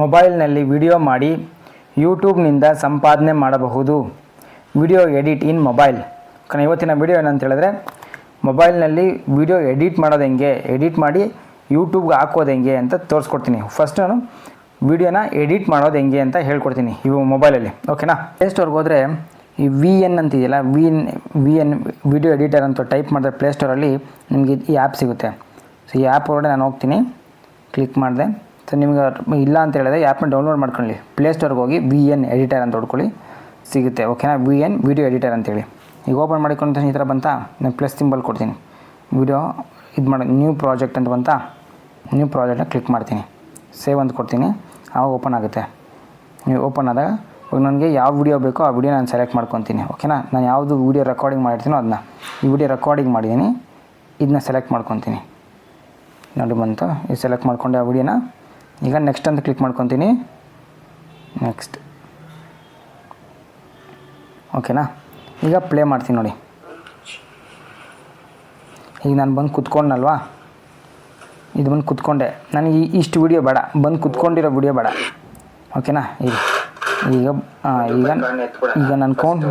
ಮೊಬೈಲ್ನಲ್ಲಿ ವಿಡಿಯೋ ಮಾಡಿ ಯೂಟ್ಯೂಬ್ನಿಂದ ಸಂಪಾದನೆ ಮಾಡಬಹುದು. Video edit in mobile. ಕಣ, ಇವತ್ತಿನ ವಿಡಿಯೋ ಏನಂತ ಹೇಳಿದ್ರೆ, ಮೊಬೈಲ್ನಲ್ಲಿ ವಿಡಿಯೋ ಎಡಿಟ್ ಮಾಡೋದು ಹೆಂಗೆ, ಎಡಿಟ್ ಮಾಡಿ ಯೂಟ್ಯೂಬ್ಗೆ ಹಾಕೋದು ಹೆಂಗೆ ಅಂತ ತೋರಿಸ್ಕೊಡ್ತೀನಿ. ಫಸ್ಟ್ ನಾನು ವಿಡಿಯೋನ ಎಡಿಟ್ ಮಾಡೋದು ಹೆಂಗೆ ಅಂತ ಹೇಳ್ಕೊಡ್ತೀನಿ ಇವು ಮೊಬೈಲಲ್ಲಿ. ಓಕೆನಾ ಪ್ಲೇಸ್ಟೋರ್ಗೆ ಹೋದರೆ ಈ V N ಅಂತಿದೆಯಲ್ಲ V N V N video editor ಅಂತ ಟೈಪ್ ಮಾಡಿದ್ರೆ ಪ್ಲೇಸ್ಟೋರಲ್ಲಿ ನಿಮಗೆ ಈ ಆ್ಯಪ್ ಸಿಗುತ್ತೆ. ಸೊ ಈ ಆ್ಯಪ್ ಒಳಗಡೆ ನಾನು ಹೋಗ್ತೀನಿ ಕ್ಲಿಕ್ ಮಾಡಿದೆ. ಸೊ ನಿಮ್ಗೆ ಇಲ್ಲ ಅಂತ ಹೇಳಿದ್ರೆ ಆ್ಯಪ್ನ ಡೌನ್ಲೋಡ್ ಮಾಡ್ಕೊಳ್ಳಿ. ಪ್ಲೇಸ್ಟೋರ್ಗೆ ಹೋಗಿ ವಿ ಎನ್ ಎಡಿಟರ್ ಅಂತ ಹೊಡ್ಕೊಳ್ಳಿ ಸಿಗುತ್ತೆ. ಓಕೆನಾ ವಿ ಎನ್ ವಿಡಿಯೋ ಎಡಿಟರ್ ಅಂತೇಳಿ ಈಗ ಓಪನ್ ಮಾಡಿಕೊಂಡು ಈ ಥರ ಬಂತಾ? ನಾನು ಪ್ಲಸ್ ಸಿಂಬಲ್ ಕೊಡ್ತೀನಿ. ವಿಡಿಯೋ ಇದು ಮಾಡಿ. ನ್ಯೂ ಪ್ರಾಜೆಕ್ಟ್ ಅಂತ ಬಂತಾ? ನ್ಯೂ ಪ್ರಾಜೆಕ್ಟನ್ನ ಕ್ಲಿಕ್ ಮಾಡ್ತೀನಿ. ಸೇವ್ ಅಂತ ಕೊಡ್ತೀನಿ. ಆವಾಗ ಓಪನ್ ಆಗುತ್ತೆ. ನೀವು ಓಪನ್ ಆದಾಗ ಇವಾಗ ನನಗೆ ಯಾವ ವಿಡಿಯೋ ಬೇಕೋ ಆ ವಿಡಿಯೋ ನಾನು ಸೆಲೆಕ್ಟ್ ಮಾಡ್ಕೊತೀನಿ. ಓಕೆನಾ ನಾನು ಯಾವುದು ವಿಡಿಯೋ ರೆಕಾರ್ಡಿಂಗ್ ಮಾಡಿರ್ತೀನೋ ಅದನ್ನ ಈ ವಿಡಿಯೋ ರೆಕಾರ್ಡಿಂಗ್ ಮಾಡಿದ್ದೀನಿ. ಇದನ್ನ ಸೆಲೆಕ್ಟ್ ಮಾಡ್ಕೊತೀನಿ. ನೋಡಿ ಬಂತು. ಇದು ಸೆಲೆಕ್ಟ್ ಮಾಡ್ಕೊಂಡೆ ಆ ವಿಡಿಯೋನ ಈಗ ನೆಕ್ಸ್ಟ್ ಅಂತ ಕ್ಲಿಕ್ ಮಾಡ್ಕೊತೀನಿ. ನೆಕ್ಸ್ಟ್ ಓಕೆನಾ ಈಗ ಪ್ಲೇ ಮಾಡ್ತೀನಿ ನೋಡಿ. ಈಗ ನಾನು ಬಂದು ಕುತ್ಕೊಂಡಲ್ವಾ ಇದು ಬಂದು ಕುತ್ಕೊಂಡೆ. ನನಗೆ ಇಷ್ಟು ವಿಡಿಯೋ ಬೇಡ. ಬಂದು ಕುತ್ಕೊಂಡಿರೋ ವಿಡಿಯೋ ಬೇಡ. ಓಕೆನಾ ಈಗ ಈಗ ಈಗ ಈಗ ನಾನು ಕೌಂಟ್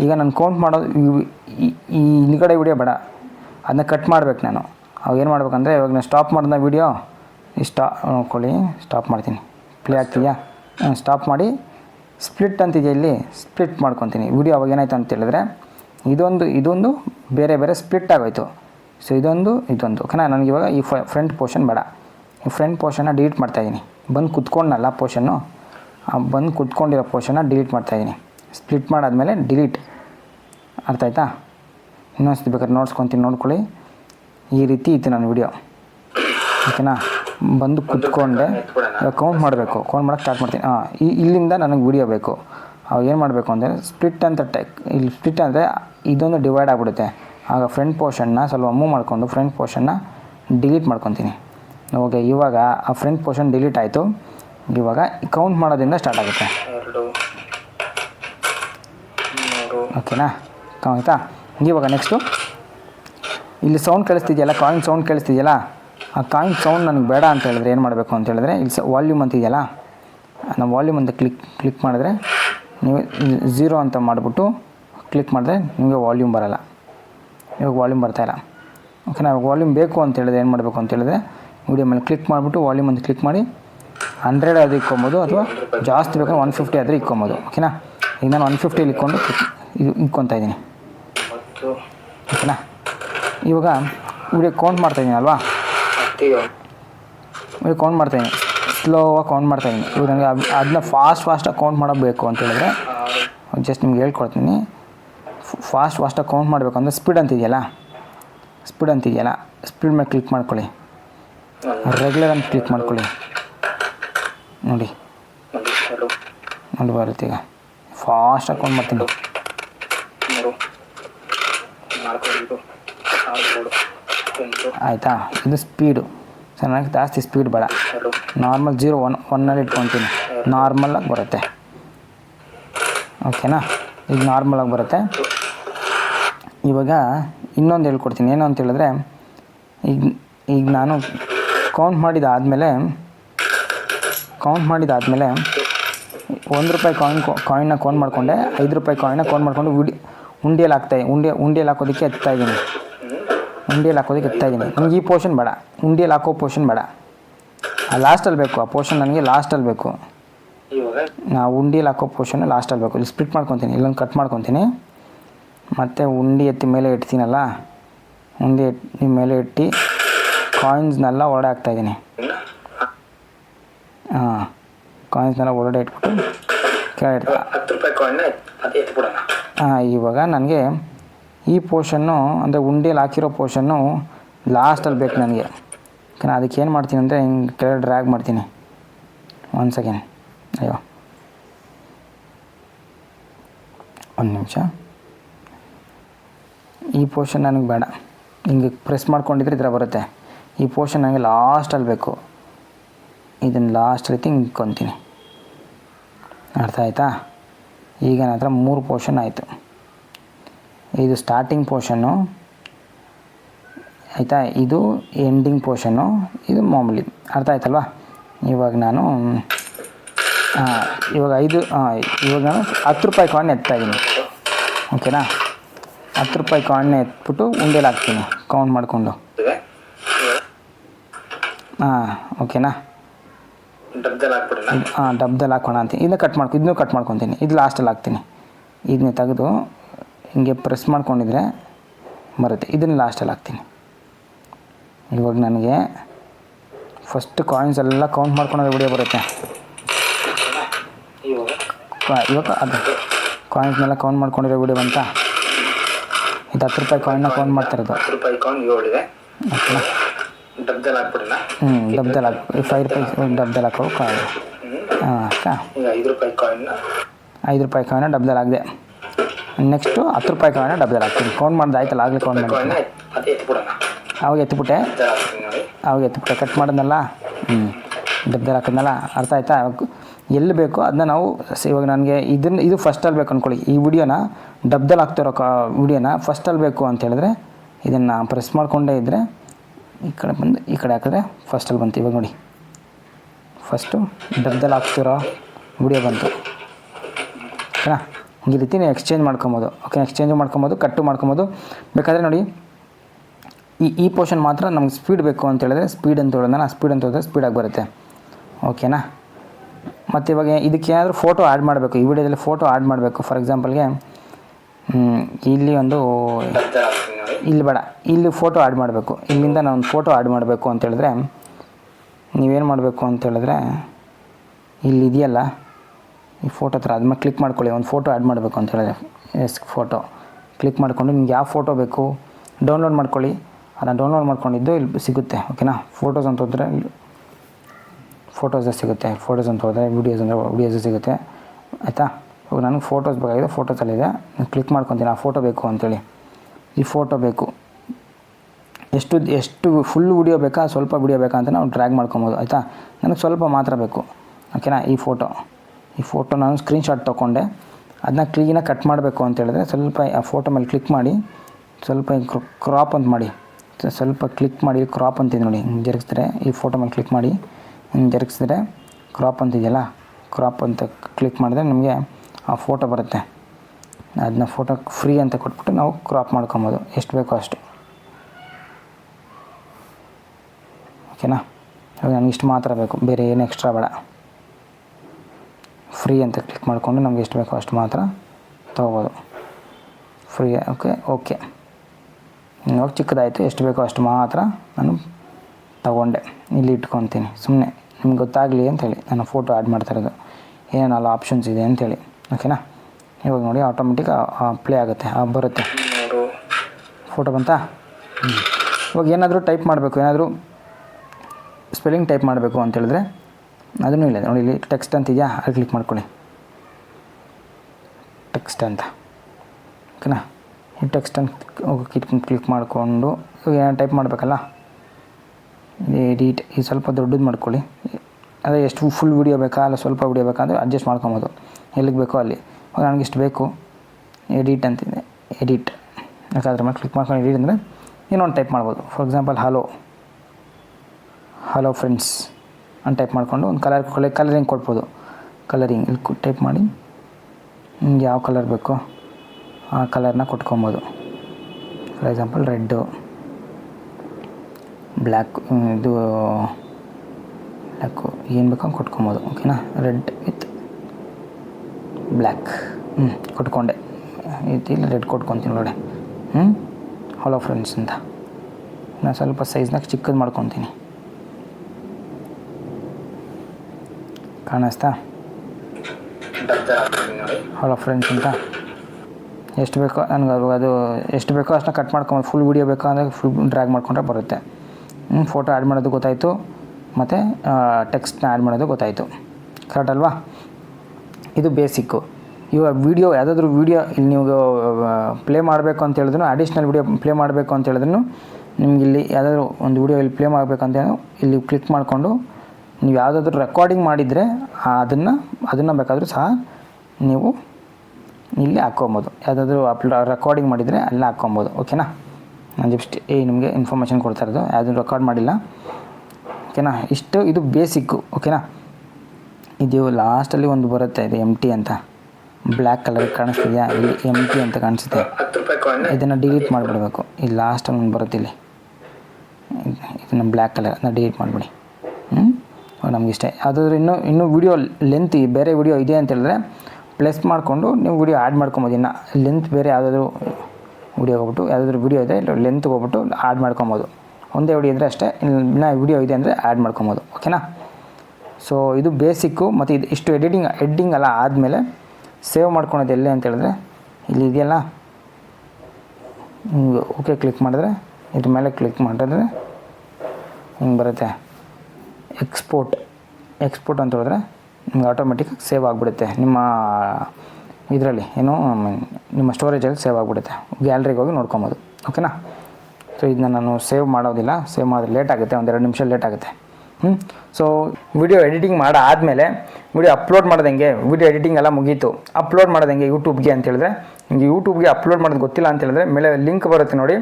ಈಗ ನಾನು ಕೌಂಟ್ ಮಾಡೋದು ಈ ಹಿಂದ್ಗಡೆ ವಿಡಿಯೋ ಬೇಡ. ಅದನ್ನ ಕಟ್ ಮಾಡ್ಬೇಕು ನಾನು. ಅವಾಗ ಏನು ಮಾಡ್ಬೇಕಂದ್ರೆ, ಇವಾಗ ನಾನು ಸ್ಟಾಪ್ ಮಾಡಿದ ವಿಡಿಯೋ ಸ್ಟಾ ನೋಡ್ಕೊಳ್ಳಿ ಸ್ಟಾಪ್ ಮಾಡ್ತೀನಿ. ಪ್ಲೇ ಆಗ್ತಿದೆಯಾ? ಸ್ಟಾಪ್ ಮಾಡಿ. ಸ್ಪ್ಲಿಟ್ ಅಂತಿದೆಯಾ ಇಲ್ಲಿ? ಸ್ಪ್ಲಿಟ್ ಮಾಡ್ಕೊತೀನಿ. ವಿಡಿಯೋ ಅವಾಗ ಏನಾಯ್ತು ಅಂತ ಹೇಳಿದ್ರೆ, ಇದೊಂದು ಇದೊಂದು ಬೇರೆ ಬೇರೆ ಸ್ಪ್ಲಿಟ್ ಆಗೋಯ್ತು. ಸೊ ಇದೊಂದು ಇದೊಂದು. ಓಕೆನಾ? ನನಗೆ ಇವಾಗ ಈ ಫ್ರಂಟ್ ಪೋರ್ಷನ್ ಬೇಡ. ಈ ಫ್ರಂಟ್ ಪೋರ್ಷನ್ನ ಡಿಲೀಟ್ ಮಾಡ್ತಾಯಿದ್ದೀನಿ ಬಂದು ಕುತ್ಕೊಂಡಲ್ಲ ಪೋರ್ಷನ್ನು ಬಂದು ಕುತ್ಕೊಂಡಿರೋ ಪೋರ್ಷನ್ನ ಡಿಲೀಟ್ ಮಾಡ್ತಾಯಿದ್ದೀನಿ ಸ್ಪ್ಲಿಟ್ ಮಾಡಾದಮೇಲೆ ಡಿಲೀಟ್ ಅರ್ಥ ಆಯ್ತಾ? ಇನ್ನೊಂದು ಬೇಕಾದ್ರೆ ನೋಡ್ಸ್ಕೊತೀನಿ, ನೋಡ್ಕೊಳ್ಳಿ. ಈ ರೀತಿ ಇತ್ತು ನನ್ನ ವಿಡಿಯೋ ಓಕೆನಾ? ಬಂದು ಕುತ್ಕೊಂಡೆ. ಕೌಂಟ್ ಮಾಡಬೇಕು. ಕೌಂಟ್ ಮಾಡೋಕೆ ಸ್ಟಾರ್ಟ್ ಮಾಡ್ತೀನಿ. ಹಾಂ ಈ ಇಲ್ಲಿಂದ ನನಗೆ ವಿಡಿಯೋ ಬೇಕು. ಅವಾಗ ಏನು ಮಾಡಬೇಕು ಅಂದರೆ ಸ್ಪ್ಲಿಟ್ ಅಂತ ಟೆಕ್ ಇಲ್ಲಿ ಸ್ಪ್ಲಿಟ್ ಅಂದರೆ ಇದೊಂದು ಡಿವೈಡ್ ಆಗಿಬಿಡುತ್ತೆ. ಆಗ ಫ್ರಂಟ್ ಪೋರ್ಷನ್ನ ಸ್ವಲ್ಪ ಮೂವ್ ಮಾಡಿಕೊಂಡು ಫ್ರಂಟ್ ಪೋರ್ಷನ್ನ ಡಿಲೀಟ್ ಮಾಡ್ಕೊತೀನಿ. ಓಕೆ ಇವಾಗ ಆ ಫ್ರಂಟ್ ಪೋರ್ಷನ್ ಡಿಲೀಟ್ ಆಯಿತು. ಇವಾಗ ಕೌಂಟ್ ಮಾಡೋದ್ರಿಂದ ಸ್ಟಾರ್ಟ್ ಆಗುತ್ತೆ. ಓಕೆನಾ ಆಯಿತಾ? ಇವಾಗ ನೆಕ್ಸ್ಟು ಇಲ್ಲಿ ಸೌಂಡ್ ಕೇಳಿಸ್ತಿದೆಯಲ್ಲ? ಕಾಯಿನ್ ಸೌಂಡ್ ಕೇಳಿಸ್ತಿದೆಯಲ್ಲ? ಆ ಕಾಯಿನ್ ಸೌಂಡ್ ನನಗೆ ಬೇಡ ಅಂತ ಹೇಳಿದ್ರೆ ಏನು ಮಾಡಬೇಕು ಅಂತ ಹೇಳಿದ್ರೆ ಇಲ್ಲಿ ಸ ವಾಲ್ಯೂಮ್ ಅಂತ ಇದೆಯಲ್ಲ ನಾವು ವಾಲ್ಯೂಮ್ ಅಂತ ಕ್ಲಿಕ್ ಕ್ಲಿಕ್ ಮಾಡಿದ್ರೆ ನೀವು ಝೀರೋ ಅಂತ ಮಾಡಿಬಿಟ್ಟು ಕ್ಲಿಕ್ ಮಾಡಿದ್ರೆ ನಿಮಗೆ ವಾಲ್ಯೂಮ್ ಬರಲ್ಲ. ಇವಾಗ ವಾಲ್ಯೂಮ್ ಬರ್ತಾಯಿಲ್ಲ ಓಕೆನಾ? ನಾವು ವಾಲ್ಯೂಮ್ ಬೇಕು ಅಂತ ಹೇಳಿದ್ರೆ ಏನು ಮಾಡಬೇಕು ಅಂತ ಹೇಳಿದ್ರೆ ವಿಡಿಯೋ ಮೇಲೆ ಕ್ಲಿಕ್ ಮಾಡಿಬಿಟ್ಟು ವಾಲ್ಯೂಮ್ ಅಂತ ಕ್ಲಿಕ್ ಮಾಡಿ ಹಂಡ್ರೆಡ್ ಅದು ಇಕ್ಕೊಬೋದು ಅಥವಾ ಜಾಸ್ತಿ ಬೇಕಾದ್ರೆ ಒನ್ ಫಿಫ್ಟಿ ಆದರೆ ಇಕ್ಕೊಬೋದು. ಓಕೆನಾ? ಈಗ ನಾನು ಒನ್ ಫಿಫ್ಟಿಲಿ ಇಕ್ಕೊಂಡು ಇದು ಇಕ್ಕೊತಾ ಇದ್ದೀನಿ. ಓಕೆನಾ? ಇವಾಗ ವಿಡಿಯೋ ಕೌಂಟ್ ಮಾಡ್ತಾಯಿದ್ದೀನಿ ಅಲ್ವಾ? ಹತ್ತು ಮಾಡ್ತಾ ಕೌಂಟ್ ಸ್ಲೋ ಆಗಿ ಕೌಂಟ್ ಮಾಡ್ತಾಯಿದ್ದೀನಿ ಇವಾಗ ನನಗೆ ಅದನ್ನ ಫಾಸ್ಟ್ ಫಾಸ್ಟಾಗಿ ಕೌಂಟ್ ಮಾಡಬೇಕು ಅಂತ ಹೇಳಿದ್ರೆ ಜಸ್ಟ್ ನಿಮ್ಗೆ ಹೇಳ್ಕೊಡ್ತೀನಿ. ಫಾಸ್ಟ್ ಫಾಸ್ಟಾಗಿ ಕೌಂಟ್ ಮಾಡಬೇಕಂದ್ರೆ ಸ್ಪೀಡ್ ಅಂತಿದೆಯಲ್ಲ ಸ್ಪೀಡ್ ಅಂತಿದೆಯಲ್ಲ ಸ್ಪೀಡ್ ಮೇಲೆ ಕ್ಲಿಕ್ ಮಾಡ್ಕೊಳ್ಳಿ. ರೆಗ್ಯುಲರ್ ಅಂತ ಕ್ಲಿಕ್ ಮಾಡ್ಕೊಳ್ಳಿ. ನೋಡಿ. ನೋಡಿ ಬರುತ್ತೆ ಈಗ. ಫಾಸ್ಟಾಗಿ ಕೌಂಟ್ ಮಾಡ್ತೀನಿ. ಆಯಿತಾ? ಇದು ಸ್ಪೀಡು ಸೊ ನನಗೆ ಜಾಸ್ತಿ ಸ್ಪೀಡ್ ಬೇಡ. ನಾರ್ಮಲ್ ಜೀರೋ ಒನ್ ಒನ್ನಲ್ಲಿ ಇಟ್ಕೊತೀನಿ ನಾರ್ಮಲಾಗಿ ಬರುತ್ತೆ. ಓಕೆನಾ ಈಗ ನಾರ್ಮಲಾಗಿ ಬರುತ್ತೆ. ಇವಾಗ ಇನ್ನೊಂದು ಹೇಳ್ಕೊಡ್ತೀನಿ. ಏನು ಅಂತ ಹೇಳಿದ್ರೆ ಈಗ ಈಗ ನಾನು ಕೌಂಟ್ ಮಾಡಿದಾದಮೇಲೆ ಕೌಂಟ್ ಮಾಡಿದಾದಮೇಲೆ ಒಂದು ರೂಪಾಯಿ ಕಾಯಿನ್ ಕಾಯಿನ್ನ ಕೌಂಟ್ ಮಾಡಿಕೊಂಡೆ ಐದು ರೂಪಾಯಿ ಕಾಯಿನ್ನ ಕೌಂಟ್ ಮಾಡಿಕೊಂಡು ಉಡಿ ಉಂಡಿಯಲ್ಲಿ ಹಾಕ್ತಾಯಿ ಉಂಡಿ ಉಂಡಿಯಲ್ಲಿ ಹಾಕೋದಕ್ಕೆ ಎತ್ತಾ ಇದ್ದೀನಿ. ಉಂಡಿಯಲ್ಲಿ ಹಾಕೋದಕ್ಕೆ ಎತ್ತಾ ಇದ್ದೀನಿ ನನಗೆ ಈ ಪೋರ್ಷನ್ ಬೇಡ. ಉಂಡಿಯಲ್ಲಿ ಹಾಕೋ ಪೋರ್ಷನ್ ಬೇಡ. ಆ ಲಾಸ್ಟಲ್ಲಿ ಬೇಕು. ಆ ಪೋರ್ಷನ್ ನನಗೆ ಲಾಸ್ಟಲ್ಲಿ ಬೇಕು. ನಾವು ನಾ ಉಂಡಿಯಲ್ಲಿ ಹಾಕೋ ಪೋರ್ಷನ್ ಲಾಸ್ಟಲ್ಲಿ ಬೇಕು. ಇಲ್ಲಿ ಸ್ಪ್ಲಿಟ್ ಮಾಡ್ಕೊತೀನಿ. ಇಲ್ಲೊಂದು ಕಟ್ ಮಾಡ್ಕೊತೀನಿ. ಮತ್ತು ಉಂಡಿ ಎತ್ತಿ ಮೇಲೆ ಇಡ್ತೀನಲ್ಲ? ಉಂಡಿ ಎತ್ತಿ ಮೇಲೆ ಇಟ್ಟು ಕಾಯಿನ್ಸ್ನೆಲ್ಲ ಹೊರಡೆ ಹಾಕ್ತಾ ಇದ್ದೀನಿ ಹಾಂ ಕಾಯಿನ್ಸ್ನೆಲ್ಲ ಹೊರಡೆ ಇಟ್ಬಿಟ್ಟು ಕೆಳಗೆ ಹಾಂ ಇವಾಗ ನನಗೆ ಈ ಪೋರ್ಷನ್ನು ಅಂದರೆ ಉಂಡೇಲಿ ಹಾಕಿರೋ ಪೋರ್ಷನ್ನು ಲಾಸ್ಟಲ್ಲಿ ಬೇಕು ನನಗೆ. ಯಾಕಂದ್ರೆ ಅದಕ್ಕೆ ಏನು ಮಾಡ್ತೀನಿ ಅಂದರೆ ಹಿಂಗೆ ಕೆಳಗೆ ಡ್ರ್ಯಾಗ್ ಮಾಡ್ತೀನಿ. ಒಂದು ಸೆಕೆಂಡ್ ಅಯ್ಯೋ. ಒಂದು ನಿಮಿಷ. ಈ ಪೋರ್ಷನ್ ನನಗೆ ಬೇಡ. ಹಿಂಗೆ ಪ್ರೆಸ್ ಮಾಡ್ಕೊಂಡಿದ್ರೆ ಇದರ ಬರುತ್ತೆ. ಈ ಪೋರ್ಷನ್ ನನಗೆ ಲಾಸ್ಟಲ್ಲಿ ಬೇಕು. ಇದನ್ನು ಲಾಸ್ಟ್ ರೀತಿ ಹಿಂಗೆ ಇಕ್ಕೊತೀನಿ ಅರ್ಥ ಆಯಿತಾ? ಈಗ ನನ್ನ ಹತ್ರ ಮೂರು ಪೋರ್ಷನ್ ಆಯಿತು. ಇದು ಸ್ಟಾರ್ಟಿಂಗ್ ಪೋರ್ಷನ್ನು ಆಯಿತಾ? ಇದು ಎಂಡಿಂಗ್ ಪೋರ್ಷನ್ನು ಇದು ಮಾಮೂಲಿ. ಅರ್ಥ ಆಯ್ತಲ್ವಾ? ಇವಾಗ ನಾನು ಹಾಂ ಇವಾಗ ಐದು ಹಾಂ ಇವಾಗ ನಾನು ಹತ್ತು ರೂಪಾಯಿ ಕಾಯಿನ್ ಎತ್ತಾ ಇದ್ದೀನಿ ಓಕೆನಾ ಹತ್ತು ರೂಪಾಯಿ ಕಾಯಿನ್ ಎತ್ಬಿಟ್ಟು ಉಂಡೇಲಿ ಹಾಕ್ತೀನಿ ಕೌಂಟ್ ಮಾಡಿಕೊಂಡು. ಹಾಂ ಓಕೆನಾ ಹಾಂ ಡಬ್ದಲ್ಲಿ ಹಾಕೋಣ ಅಂತೀನಿ. ಇದನ್ನ ಕಟ್ ಮಾಡ್ಕೊ ಇದನ್ನೂ ಕಟ್ ಮಾಡ್ಕೊತೀನಿ. ಇದು ಲಾಸ್ಟಲ್ಲಿ ಹಾಕ್ತೀನಿ. ಇದನ್ನೇ ತೆಗೆದು ಹಿಂಗೆ ಪ್ರೆಸ್ ಮಾಡ್ಕೊಂಡಿದ್ರೆ ಬರುತ್ತೆ. ಇದನ್ನು ಲಾಸ್ಟಲ್ಲಿ ಹಾಕ್ತೀನಿ. ಇವಾಗ ನನಗೆ ಫಸ್ಟ್ ಕಾಯಿನ್ಸ್ ಎಲ್ಲ ಕೌಂಟ್ ಮಾಡ್ಕೊಂಡು ವಿಡಿಯೋ ಬರುತ್ತೆ. ಇವಾಗ ಅದು ಕಾಯಿನ್ಸ್ನೆಲ್ಲ ಕೌಂಟ್ ಮಾಡ್ಕೊಂಡಿರೋ ವಿಡಿಯೋ ಬಂತ? ಇದು ಹತ್ತು ರೂಪಾಯಿ ಕಾಯಿನ್ನ ಕೌಂಟ್ ಮಾಡ್ತಿರೋದು ಹತ್ತು ರೂಪಾಯಿ ಕಾಯಿನ್ ಏಳಿದೆ ಡಬ್ದಲ್ಲಿ ಹಾಕ್ಬಿಡೋಣ. ಹ್ಞೂ ಡಬ್ದಲ್ಲಿ ಫೈವ್ ರೂಪಾಯಿ ಡಬ್ದಲ್ಲಿ ಹಾಕೋ ಕಾಯಿ. ಹಾಂ ಅಕ್ಕ. ಐದು ರೂಪಾಯಿ ಕಾಯಿನ್ನ ಐದು ರೂಪಾಯಿ ಕಾಯಿನ ಡಬ್ದಲ್ಲಿ ಹಾಕಿದೆ. ನೆಕ್ಸ್ಟು ಹತ್ತು ರೂಪಾಯಿ ಕಾಯಿನ ಡಬ್ಬದಲ್ಲಿ ಹಾಕ್ತೀನಿ. ಕೌಂಟ್ ಮಾಡಿದ ಆಯ್ತಲ್ಲ, ಆಗಲಿ ಕೌಂಟ್ ಮಾಡಿ. ಅವಾಗ ಡಬ್ದಲ್ಲಿ ಅವಾಗ ಎತ್ಬಿಟ್ಟೆ ಕಟ್ ಮಾಡಿದ್ನಲ್ಲ? ಹ್ಞೂ ಡಬ್ಬದಲ್ಲಿ ಹಾಕಿದ್ನಲ್ಲ? ಅರ್ಥ ಆಯ್ತಾ? ಎಲ್ಲಿ ಬೇಕೋ ಅದನ್ನ ನಾವು ಇವಾಗ ನನಗೆ ಇದನ್ನು ಇದು ಫಸ್ಟಲ್ಲಿ ಬೇಕು ಅಂದ್ಕೊಳ್ಳಿ ಈ ವಿಡಿಯೋನ ಡಬ್ದಲ್ಲಿ ಹಾಕ್ತಿರೋ ಕಾ ವಿಡಿಯೋನ ಫಸ್ಟಲ್ಲಿ ಬೇಕು ಅಂತ ಹೇಳಿದ್ರೆ ಇದನ್ನು ಪ್ರೆಸ್ ಮಾಡಿಕೊಂಡೇ ಇದ್ದರೆ ಈ ಕಡೆ ಬಂದು ಈ ಕಡೆ ಹಾಕಿದ್ರೆ ಫಸ್ಟಲ್ಲಿ ಬಂತು. ಇವಾಗ ನೋಡಿ. ಫಸ್ಟು ಡಬ್ದಲ್ಲಿ ಹಾಕ್ತಿರೋ ವಿಡಿಯೋ ಬಂತು. ಓಕೆನಾ? ಈ ರೀತಿ ನೀವು ಎಕ್ಸ್ಚೇಂಜ್ ಮಾಡ್ಕೊಬೋದು. ಓಕೆ ಎಕ್ಸ್ಚೇಂಜ್ ಮಾಡ್ಕೊಬೋದು ಕಟ್ಟು ಮಾಡ್ಕೊಬೋದು. ಬೇಕಾದರೆ ನೋಡಿ, ಈ ಈ ಪೋರ್ಷನ್ ಮಾತ್ರ ನಮ್ಗೆ ಸ್ಪೀಡ್ ಬೇಕು ಅಂತ ಹೇಳಿದ್ರೆ ಸ್ಪೀಡ್ ಅಂತ ಹೇಳಿದ್ರೆ ಸ್ಪೀಡ್ ಅಂತ ಹೇಳಿದ್ರೆ ಸ್ಪೀಡಾಗಿ ಬರುತ್ತೆ. ಓಕೆನಾ ಮತ್ತು ಇವಾಗ ಇದಕ್ಕೆ ಏನಾದರೂ ಫೋಟೋ ಆ್ಯಡ್ ಮಾಡಬೇಕು. ಈ ವಿಡಿಯೋದಲ್ಲಿ ಫೋಟೋ ಆ್ಯಡ್ ಮಾಡಬೇಕು. ಫಾರ್ ಎಕ್ಸಾಂಪಲ್ಗೆ ಇಲ್ಲಿ ಒಂದು ಇಲ್ಲಿ ಬೇಡ, ಇಲ್ಲಿ ಫೋಟೋ ಆ್ಯಡ್ ಮಾಡಬೇಕು. ಇಲ್ಲಿಂದ ನಾನು ಒಂದು ಫೋಟೋ ಆ್ಯಡ್ ಮಾಡಬೇಕು ಅಂತ ಹೇಳಿದ್ರೆ, ನೀವೇನು ಮಾಡಬೇಕು ಅಂತ ಹೇಳಿದ್ರೆ, ಇಲ್ಲಿ ಇದೆಯಲ್ಲ ಈ ಫೋಟೋ ಹತ್ರ ಅದ್ಮೇಲೆ ಕ್ಲಿಕ್ ಮಾಡ್ಕೊಳ್ಳಿ, ಒಂದು ಫೋಟೋ ಆ್ಯಡ್ ಮಾಡಬೇಕು ಅಂತ ಹೇಳಿದ್ರೆ ಎಸ್ ಫೋಟೋ ಕ್ಲಿಕ್ ಮಾಡಿಕೊಂಡು ನಿಮ್ಗೆ ಯಾವ ಫೋಟೋ ಬೇಕು ಡೌನ್ಲೋಡ್ ಮಾಡ್ಕೊಳ್ಳಿ. ಅದನ್ನು ಡೌನ್ಲೋಡ್ ಮಾಡ್ಕೊಂಡಿದ್ದು ಇಲ್ಲಿ ಸಿಗುತ್ತೆ ಓಕೆನಾ ಫೋಟೋಸ್ ಅಂತ ಹೋದರೆ ಫೋಟೋಸ್ ಸಿಗುತ್ತೆ ಫೋಟೋಸ್ ಅಂತ ಹೋದರೆ ವೀಡಿಯೋಸ್ ಅಂದರೆ ವೀಡಿಯೋಸ್ ಸಿಗುತ್ತೆ. ಆಯಿತಾ? ಇವಾಗ ನನಗೆ ಫೋಟೋಸ್ ಬೇಕಾಗಿದೆ ಫೋಟೋಸಲ್ಲಿದೆ ನಾನು ಕ್ಲಿಕ್ ಮಾಡ್ಕೊತೀನಿ, ಆ ಫೋಟೋ ಬೇಕು ಅಂತೇಳಿ. ಈ ಫೋಟೋ ಬೇಕು. ಎಷ್ಟು ಎಷ್ಟು ಫುಲ್ ವಿಡಿಯೋ ಬೇಕಾ, ಸ್ವಲ್ಪ ವಿಡಿಯೋ ಬೇಕಾ ಅಂತ ನಾವು ಡ್ರ್ಯಾಗ್ ಮಾಡ್ಕೊಬೋದು, ಆಯಿತಾ? ನನಗೆ ಸ್ವಲ್ಪ ಮಾತ್ರ ಬೇಕು ಓಕೆನಾ ಈ ಫೋಟೋ ಈ ಫೋಟೋ ನಾನು ಸ್ಕ್ರೀನ್ಶಾಟ್ ತೊಗೊಂಡೆ. ಅದನ್ನ ಕ್ಲೀನಾಗಿ ಕಟ್ ಮಾಡಬೇಕು ಅಂತ ಹೇಳಿದ್ರೆ ಸ್ವಲ್ಪ ಆ ಫೋಟೋ ಮೇಲೆ ಕ್ಲಿಕ್ ಮಾಡಿ, ಸ್ವಲ್ಪ ಕ್ರಾಪ್ ಅಂತ ಮಾಡಿ. ಸ್ವಲ್ಪ ಕ್ಲಿಕ್ ಮಾಡಿ ಕ್ರಾಪ್ ಅಂತಿದೆ ನೋಡಿ ಜರುಗಿಸಿದ್ರೆ ಈ ಫೋಟೋ ಮೇಲೆ ಕ್ಲಿಕ್ ಮಾಡಿ ಜರುಗಿಸಿದ್ರೆ ಕ್ರಾಪ್ ಅಂತಿದೆಯಲ್ಲ ಕ್ರಾಪ್ ಅಂತ ಕ್ಲಿಕ್ ಮಾಡಿದ್ರೆ ನಮಗೆ ಆ ಫೋಟೋ ಬರುತ್ತೆ. ಅದನ್ನ ಫೋಟೋ ಫ್ರೀ ಅಂತ ಕೊಟ್ಬಿಟ್ಟು ನಾವು ಕ್ರಾಪ್ ಮಾಡ್ಕೊಬೋದು. ಎಷ್ಟು ಬೇಕೋ ಅಷ್ಟು. ಓಕೆನಾ ನನಗೆ ಇಷ್ಟು ಮಾತ್ರ ಬೇಕು. ಬೇರೆ ಏನು ಎಕ್ಸ್ಟ್ರಾ ಬೇಡ. ಫ್ರೀ ಅಂತ ಕ್ಲಿಕ್ ಮಾಡಿಕೊಂಡು ನಮ್ಗೆ ಎಷ್ಟು ಬೇಕೋ ಅಷ್ಟು ಮಾತ್ರ ತೊಗೋಬೋದು. ಫ್ರೀ ಓಕೆ ಓಕೆ ಇವಾಗ ಚಿಕ್ಕದಾಯಿತು, ಎಷ್ಟು ಬೇಕೋ ಅಷ್ಟು ಮಾತ್ರ ನಾನು ತಗೊಂಡೆ. ಇಲ್ಲಿ ಇಟ್ಕೊತೀನಿ. ಸುಮ್ಮನೆ ನಿಮ್ಗೆ ಗೊತ್ತಾಗಲಿ ಅಂತೇಳಿ ನಾನು ಫೋಟೋ ಆ್ಯಡ್ ಮಾಡ್ತಾ ಇರೋದು. ಏನೇನಲ್ಲ ಆಪ್ಷನ್ಸ್ ಇದೆ ಅಂಥೇಳಿ ಓಕೆನಾ ಇವಾಗ ನೋಡಿ ಆಟೋಮೆಟಿಕ್ ಪ್ಲೇ ಆಗುತ್ತೆ. ಬರುತ್ತೆ. ಫೋಟೋ ಬಂತಾ? ಇವಾಗ ಏನಾದರೂ ಟೈಪ್ ಮಾಡಬೇಕು. ಏನಾದರೂ ಸ್ಪೆಲ್ಲಿಂಗ್ ಟೈಪ್ ಮಾಡಬೇಕು ಅಂತ ಹೇಳಿದ್ರೆ ಅದನ್ನು ಇಲ್ಲ. ನೋಡಿ, ಇಲ್ಲಿ ಟೆಕ್ಸ್ಟ್ ಅಂತಿದೆಯಾ ಅಲ್ಲಿ ಕ್ಲಿಕ್ ಮಾಡ್ಕೊಳ್ಳಿ. ಟೆಕ್ಸ್ಟ್ ಅಂತ. ಓಕೆನಾ? ಈ ಟೆಕ್ಸ್ಟ್ ಅಂತ ಕ್ಲಿಕ್ ಮಾಡಿಕೊಂಡು ಏನೋ ಟೈಪ್ ಮಾಡಬೇಕಲ್ಲ? ಎಡಿಟ್ ಈ ಸ್ವಲ್ಪ ದೊಡ್ಡದು ಮಾಡ್ಕೊಳ್ಳಿ. ಅದೇ ಎಷ್ಟು ಫುಲ್ ವಿಡಿಯೋ ಬೇಕಾ, ಅಲ್ಲ ಸ್ವಲ್ಪ ವಿಡಿಯೋ ಬೇಕಾ ಅಂದರೆ ಅಡ್ಜಸ್ಟ್ ಮಾಡ್ಕೊಬೋದು. ಎಲ್ಲಿಗೆ ಬೇಕೋ ಅಲ್ಲಿ. ನನಗೆ ಇಷ್ಟು ಬೇಕು. ಎಡಿಟ್ ಅಂತಿದೆ ಎಡಿಟ್ ಯಾಕಂದ್ರೆ ಮೇಲೆ ಕ್ಲಿಕ್ ಮಾಡ್ಕೊಂಡು ಎಡಿಟ್ ಅಂದರೆ ಇನ್ನೊಂದು ಟೈಪ್ ಮಾಡ್ಬೋದು. For example hello hello friends ಅಂತ ಟೈಪ್ ಮಾಡಿಕೊಂಡು ಒಂದು ಕಲರ್ ಕೊಲೆ ಕಲರಿಂಗ್ ಕೊಡ್ಬೋದು. ಕಲರಿಂಗ್ ಇಲ್ಲಿ ಟೈಪ್ ಮಾಡಿ, ನಿಮ್ಗೆ ಯಾವ ಕಲರ್ ಬೇಕೋ ಆ ಕಲರ್ನ ಕೊಟ್ಕೊಬೋದು. ಫಾರ್ ಎಕ್ಸಾಂಪಲ್ ರೆಡ್ಡು ಬ್ಲ್ಯಾಕ್ ಇದು ಬ್ಲ್ಯಾಕು ಏನು ಬೇಕೋ ಕೊಟ್ಕೊಬೋದು ಓಕೆನಾ ರೆಡ್ ವಿತ್ ಬ್ಲ್ಯಾಕ್ ಹ್ಞೂ ಕೊಟ್ಕೊಂಡೆ. ಇಲ್ಲಿ ರೆಡ್ ಕೊಟ್ಕೊತೀನಿ ನೋಡಿ. ಹ್ಞೂ ಹಲೋ ಫ್ರೆಂಡ್ಸ್ ಅಂತ. ನಾನು ಸ್ವಲ್ಪ ಸೈಜ್ನಾಗ ಚಿಕ್ಕದು ಮಾಡ್ಕೊತೀನಿ. ಕಾಣಿಸ್ತಾ? ಹಲೋ ಫ್ರೆಂಡ್ಸ್ ಅಂತ. ಎಷ್ಟು ಬೇಕೋ ನನಗೆ ಅದು ಎಷ್ಟು ಬೇಕೋ ಅಷ್ಟನ್ನ ಕಟ್ ಮಾಡ್ಕೊಂಡು ಫುಲ್ ವೀಡಿಯೋ ಬೇಕೋ ಅಂದರೆ ಫುಲ್ ಡ್ರ್ಯಾಗ್ ಮಾಡ್ಕೊಂಡ್ರೆ ಬರುತ್ತೆ. ಫೋಟೋ ಆ್ಯಡ್ ಮಾಡೋದು ಗೊತ್ತಾಯಿತು. ಮತ್ತು ಟೆಕ್ಸ್ಟ್ನ ಆ್ಯಡ್ ಮಾಡೋದು ಗೊತ್ತಾಯಿತು. ಕರೆಕ್ಟ್ ಅಲ್ವಾ? ಇದು ಬೇಸಿಕ್ಕು ಇವಾಗ ವೀಡಿಯೋ ಯಾವುದಾದ್ರೂ ವೀಡಿಯೋ ಇಲ್ಲಿ ನೀವು ಪ್ಲೇ ಮಾಡಬೇಕು ಅಂತ ಹೇಳಿದ್ರು ಅಡಿಷ್ನಲ್ ವೀಡಿಯೋ ಪ್ಲೇ ಮಾಡಬೇಕು ಅಂತ ಹೇಳಿದ್ರು, ನಿಮ್ಗೆ ಇಲ್ಲಿ ಯಾವುದಾದ್ರೂ ಒಂದು ವೀಡಿಯೋ ಇಲ್ಲಿ ಪ್ಲೇ ಮಾಡಬೇಕಂತ ಇಲ್ಲಿ ಕ್ಲಿಕ್ ಮಾಡಿಕೊಂಡು ನೀವು ಯಾವುದಾದ್ರೂ ರೆಕಾರ್ಡಿಂಗ್ ಮಾಡಿದರೆ ಅದನ್ನು ಅದನ್ನು ಬೇಕಾದರೂ ಸಹ ನೀವು ಇಲ್ಲಿ ಹಾಕ್ಕೊಬೋದು. ಯಾವುದಾದ್ರೂ ಅಪ್ಲೋ ರೆಕಾರ್ಡಿಂಗ್ ಮಾಡಿದರೆ ಅಲ್ಲೇ ಹಾಕ್ಕೊಬೋದು. ಓಕೆನಾ ನಾನು ಜಸ್ಟ್ ಏ ನಿಮಗೆ ಇನ್ಫಾರ್ಮೇಷನ್ ಕೊಡ್ತಾ ಇರೋದು. ಯಾವುದನ್ನು ರೆಕಾರ್ಡ್ ಮಾಡಿಲ್ಲ. ಓಕೆನಾ ಇಷ್ಟು, ಇದು ಬೇಸಿಕ್ಕು ಓಕೆನಾ ಇದು ಲಾಸ್ಟಲ್ಲಿ ಒಂದು ಬರುತ್ತೆ, ಇದು ಎಂ ಟಿ ಅಂತ. ಬ್ಲ್ಯಾಕ್ ಕಲರ್ ಕಾಣಿಸ್ತಿದೆಯಾ? ಇಲ್ಲಿ ಎಂ ಟಿ ಅಂತ ಕಾಣಿಸುತ್ತೆ. ಇದನ್ನು ಡಿಲೀಟ್ ಮಾಡಿಬಿಡ್ಬೇಕು. ಇಲ್ಲಿ ಲಾಸ್ಟಲ್ಲಿ ಒಂದು ಬರುತ್ತೆ ಇಲ್ಲಿ. ಇದನ್ನು ಬ್ಲ್ಯಾಕ್ ಕಲರ್ ಅದನ್ನ ಡಿಲೀಟ್ ಮಾಡಿಬಿಡಿ. ನಮ್ಗೆ ಇಷ್ಟ ಅದಾದ್ರೆ ಇನ್ನೂ ಇನ್ನೂ ವಿಡಿಯೋ ಲೆಂತ್ ಬೇರೆ ವಿಡಿಯೋ ಇದೆ ಅಂತ ಹೇಳಿದ್ರೆ ಪ್ಲಸ್ ಮಾಡಿಕೊಂಡು ನೀವು ವಿಡಿಯೋ ಆ್ಯಡ್ ಮಾಡ್ಕೊಬೋದು. ಇನ್ನು ಲೆಂತ್ ಬೇರೆ ಯಾವುದಾದ್ರೂ ವಿಡಿಯೋ ಹೋಗ್ಬಿಟ್ಟು, ಯಾವುದಾದ್ರೂ ವಿಡಿಯೋ ಇದೆ ಲೆಂತ್ ಹೋಗ್ಬಿಟ್ಟು ಆ್ಯಡ್ ಮಾಡ್ಕೊಬೋದು. ಒಂದೇ ವಿಡಿಯೋ ಇದ್ದರೆ ಅಷ್ಟೇ, ಇನ್ನು ವಿಡಿಯೋ ಇದೆ ಅಂದರೆ ಆ್ಯಡ್ ಮಾಡ್ಕೊಬೋದು. ಓಕೆನಾ ಸೊ ಇದು ಬೇಸಿಕ್ಕು ಮತ್ತು ಇದು ಇಷ್ಟು ಎಡಿಟಿಂಗ್ ಎಡಿಟಿಂಗ್ ಎಲ್ಲ ಆದಮೇಲೆ ಸೇವ್ ಮಾಡ್ಕೊಳೋದು ಎಲ್ಲೇ ಅಂತ ಹೇಳಿದ್ರೆ ಇಲ್ಲಿ ಇದೆಯಲ್ಲ? ಓಕೆ ಕ್ಲಿಕ್ ಮಾಡಿದ್ರೆ, ಇದ್ರ ಮೇಲೆ ಕ್ಲಿಕ್ ಮಾಡಿದ್ರೆ ಹಿಂಗೆ ಬರುತ್ತೆ. ಎಕ್ಸ್ಪೋರ್ಟ್ ಎಕ್ಸ್ಪೋರ್ಟ್ ಅಂತ ಹೇಳಿದ್ರೆ ನಿಮ್ಗೆ ಆಟೋಮೆಟಿಕ್ ಸೇವ್ ಆಗಿಬಿಡುತ್ತೆ. ನಿಮ್ಮ ಇದರಲ್ಲಿ ಏನು ನಿಮ್ಮ ಸ್ಟೋರೇಜಲ್ಲಿ ಸೇವ್ ಆಗಿಬಿಡುತ್ತೆ. ಗ್ಯಾಲ್ರಿಗೆ ಹೋಗಿ ನೋಡ್ಕೊಬೋದು. ಓಕೆನಾ ಸೊ ಇದನ್ನ ನಾನು ಸೇವ್ ಮಾಡೋದಿಲ್ಲ. ಸೇವ್ ಮಾಡಿದ್ರೆ ಲೇಟ್ ಆಗುತ್ತೆ. ಒಂದೆರಡು ನಿಮಿಷ ಲೇಟ್ ಆಗುತ್ತೆ. ಹ್ಞೂ ಸೊ ವಿಡಿಯೋ ಎಡಿಟಿಂಗ್ ಮಾಡಾದಮೇಲೆ ವಿಡಿಯೋ ಅಪ್ಲೋಡ್ ಮಾಡ್ದಂಗೆ ವಿಡಿಯೋ ಎಡಿಟಿಂಗ್ ಎಲ್ಲ ಮುಗೀತು. ಅಪ್ಲೋಡ್ ಮಾಡ್ದಂಗೆ ಯೂಟ್ಯೂಬ್ಗೆ ಅಂತ ಹೇಳಿದ್ರೆ? ನಿಮಗೆ ಯೂಟ್ಯೂಬ್ಗೆ ಅಪ್ಲೋಡ್ ಮಾಡೋದು ಗೊತ್ತಿಲ್ಲ ಅಂತ ಹೇಳಿದ್ರೆ, ಮೇಲೆ ಲಿಂಕ್ ಬರುತ್ತೆ ನೋಡಿ.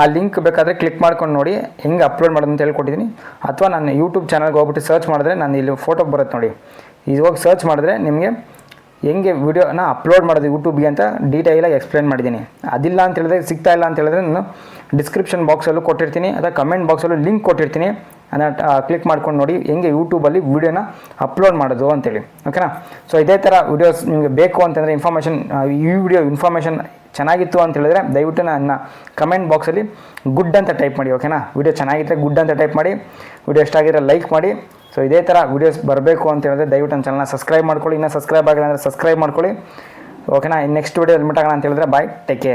ಆ ಲಿಂಕ್ ಬೇಕಾದರೆ ಕ್ಲಿಕ್ ಮಾಡ್ಕೊಂಡು ನೋಡಿ, ಹೆಂಗೆ ಅಪ್ಲೋಡ್ ಮಾಡೋದು ಅಂತ ಹೇಳ್ಕೊಟ್ಟಿದ್ದೀನಿ ಅಥವಾ ನಾನು ಯೂಟ್ಯೂಬ್ ಚಾನಲ್ಗೆ ಹೋಗ್ಬಿಟ್ಟು ಸರ್ಚ್ ಮಾಡಿದ್ರೆ ನಾನು ಇಲ್ಲಿ ಫೋಟೋ ಬರುತ್ತೆ ನೋಡಿ. ಇದು ಹೋಗಿ ಸರ್ಚ್ ಮಾಡಿದ್ರೆ ನಿಮಗೆ ಹೆಂಗೆ ವಿಡಿಯೋನ ಅಪ್ಲೋಡ್ ಮಾಡೋದು ಯೂಟ್ಯೂಬ್ಗೆ ಅಂತ ಡೀಟೇಲಾಗಿ ಎಕ್ಸ್ಪ್ಲೇನ್ ಮಾಡಿದ್ದೀನಿ ಅದಿಲ್ಲ ಅಂತ ಹೇಳಿದ್ರೆ, ಸಿಗ್ತಾ ಇಲ್ಲ ಅಂತ ಹೇಳಿದ್ರೆ ನಾನು ಡಿಸ್ಕ್ರಿಪ್ಷನ್ ಬಾಕ್ಸಲ್ಲೂ ಕೊಟ್ಟಿರ್ತೀನಿ, ಅಥವಾ ಕಮೆಂಟ್ ಬಾಕ್ಸಲ್ಲೂ ಲಿಂಕ್ ಕೊಟ್ಟಿರ್ತೀನಿ. ಅದನ್ನು ಕ್ಲಿಕ್ ಮಾಡ್ಕೊಂಡು ನೋಡಿ ಹೆಂಗೆ ಯೂಟ್ಯೂಬಲ್ಲಿ ವೀಡಿಯೋನ ಅಪ್ಲೋಡ್ ಮಾಡೋದು ಅಂತೇಳಿ. ಓಕೆನಾ ಸೊ ಇದೇ ಥರ ವೀಡಿಯೋಸ್ ನಿಮಗೆ ಬೇಕು ಅಂತಂದರೆ ಇನ್ಫಾರ್ಮೇಷನ್ ಈ ವಿಡಿಯೋ ಇನ್ಫಾರ್ಮೇಷನ್ ಚೆನ್ನಾಗಿತ್ತು ಅಂತ ಹೇಳಿದ್ರೆ ದಯವಿಟ್ಟು ನನ್ನ ಕಮೆಂಟ್ ಬಾಕ್ಸಲ್ಲಿ ಗುಡ್ ಅಂತ ಟೈಪ್ ಮಾಡಿ ಓಕೆನಾ ವಿಡಿಯೋ ಚೆನ್ನಾಗಿದ್ದರೆ ಗುಡ್ ಅಂತ ಟೈಪ್ ಮಾಡಿ ವಿಡಿಯೋ ಇಷ್ಟ ಲೈಕ್ ಮಾಡಿ. ಸೊ ಇದೇ ಥರ ವೀಡಿಯೋಸ್ ಬರಬೇಕು ಅಂತ ಹೇಳಿದ್ರೆ ದಯವಿಟ್ಟು ನನ್ನ ಚಾನಲ್ನ ಸಬ್ಸ್ಕ್ರೈಬ್ ಮಾಡ್ಕೊಳ್ಳಿ. ಇನ್ನೂ ಸಬ್ಸ್ಕ್ರೈಬ್ ಆಗಿಲ್ಲ ಅಂದರೆ ಸಬ್ಸ್ಕ್ರೈಬ್ ಮಾಡ್ಕೊಳ್ಳಿ. ಓಕೆನಾ ನೆಕ್ಸ್ಟ್ ವೀಡಿಯೋ ಮೀಟ್ ಆಗೋಣ ಅಂತ ಹೇಳಿದ್ರೆ ಬಾಯ್ ಟೇಕ್ ಕೇರ್